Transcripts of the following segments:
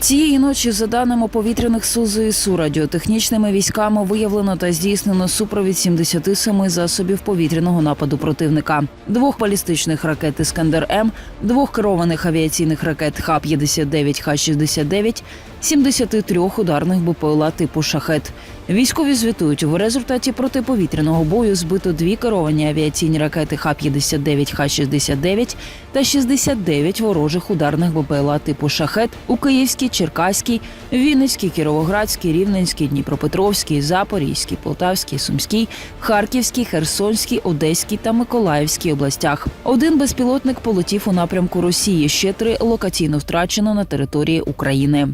Цієї ночі, за даними повітряних сил ЗСУ, радіотехнічними військами виявлено та здійснено супровід 77 засобів повітряного нападу противника, двох балістичних ракет Іскандер М, двох керованих авіаційних ракет Х-59, Х-69, 73 ударних БПЛА типу Шахет. Військові звітують, в результаті протиповітряного бою збито дві керовані авіаційні ракети Х-59, Х-69 та 69 ворожих ударних БПЛА типу Шахет у Київській, Черкаській, Вінницькій, Кіровоградській, Рівненській, Дніпропетровській, Запорізькій, Полтавській, Сумській, Харківській, Херсонській, Одеській та Миколаївській областях. Один безпілотник полетів у напрямку Росії. Ще три локаційно втрачено на території України.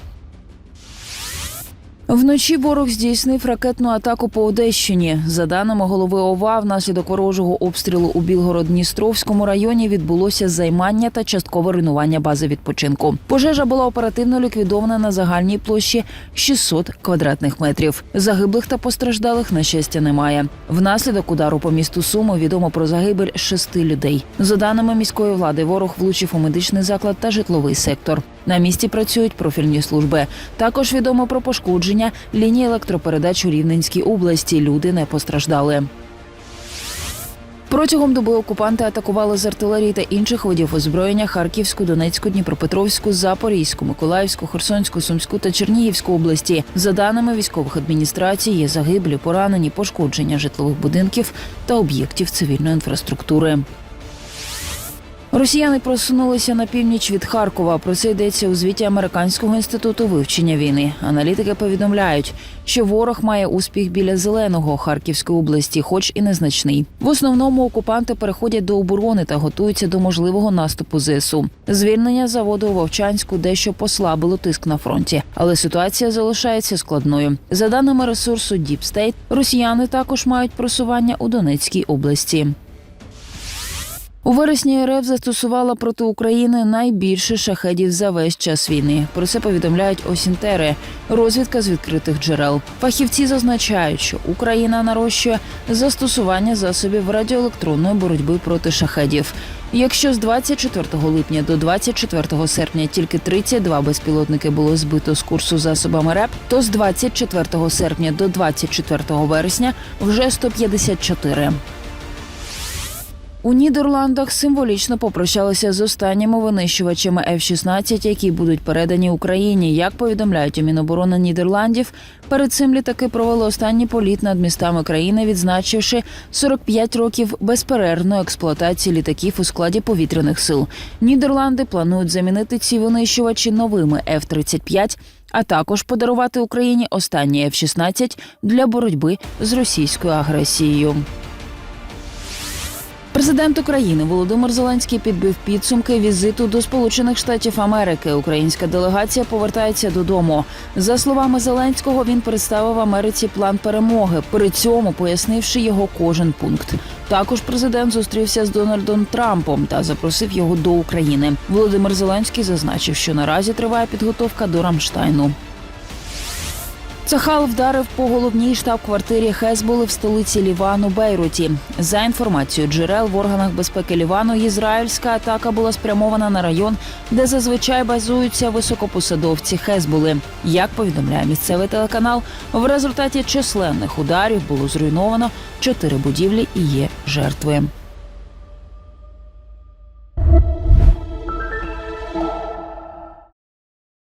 Вночі ворог здійснив ракетну атаку по Одещині. За даними голови ОВА, внаслідок ворожого обстрілу у Білгород-Дністровському районі відбулося займання та часткове руйнування бази відпочинку. Пожежа була оперативно ліквідована на загальній площі 600 квадратних метрів. Загиблих та постраждалих на щастя немає. Внаслідок удару по місту Суми відомо про загибель шести людей. За даними міської влади, ворог влучив у медичний заклад та житловий сектор. На місці працюють профільні служби. Також відомо про пошкодження лінії електропередач у Рівненській області. Люди не постраждали. Протягом доби окупанти атакували з артилерії та інших видів озброєння Харківську, Донецьку, Дніпропетровську, Запорізьку, Миколаївську, Херсонську, Сумську та Чернігівську області. За даними військових адміністрацій, є загиблі, поранені, пошкодження житлових будинків та об'єктів цивільної інфраструктури. Росіяни просунулися на північ від Харкова. Про це йдеться у звіті Американського інституту вивчення війни. Аналітики повідомляють, що ворог має успіх біля зеленого Харківської області, хоч і незначний. В основному окупанти переходять до оборони та готуються до можливого наступу ЗСУ. Звільнення заводу у Вовчанську дещо послабило тиск на фронті, але ситуація залишається складною. За даними ресурсу State, росіяни також мають просування у Донецькій області. Вересні РФ застосувала проти України найбільше шахедів за весь час війни. Про це повідомляють Осінтери, розвідка з відкритих джерел. Фахівці зазначають, що Україна нарощує застосування засобів радіоелектронної боротьби проти шахедів. Якщо з 24 липня до 24 серпня тільки 32 безпілотники було збито з курсу засобами РЕП, то з 24 серпня до 24 вересня вже 154. У Нідерландах символічно попрощалися з останніми винищувачами F-16, які будуть передані Україні. Як повідомляють у Міноборони Нідерландів, перед цим літаки провели останній політ над містами країни, відзначивши 45 років безперервної експлуатації літаків у складі повітряних сил. Нідерланди планують замінити ці винищувачі новими F-35, а також подарувати Україні останні F-16 для боротьби з російською агресією. Президент України Володимир Зеленський підбив підсумки візиту до Сполучених Штатів Америки. Українська делегація повертається додому. За словами Зеленського, він представив Америці план перемоги, при цьому пояснивши його кожен пункт. Також президент зустрівся з Дональдом Трампом та запросив його до України. Володимир Зеленський зазначив, що наразі триває підготовка до Рамштайну. Цахал вдарив по головній штаб-квартирі Хезболи в столиці Лівану Бейруті. За інформацією джерел в органах безпеки Лівану, ізраїльська атака була спрямована на район, де зазвичай базуються високопосадовці Хезболи. Як повідомляє місцевий телеканал, в результаті численних ударів було зруйновано чотири будівлі і є жертви.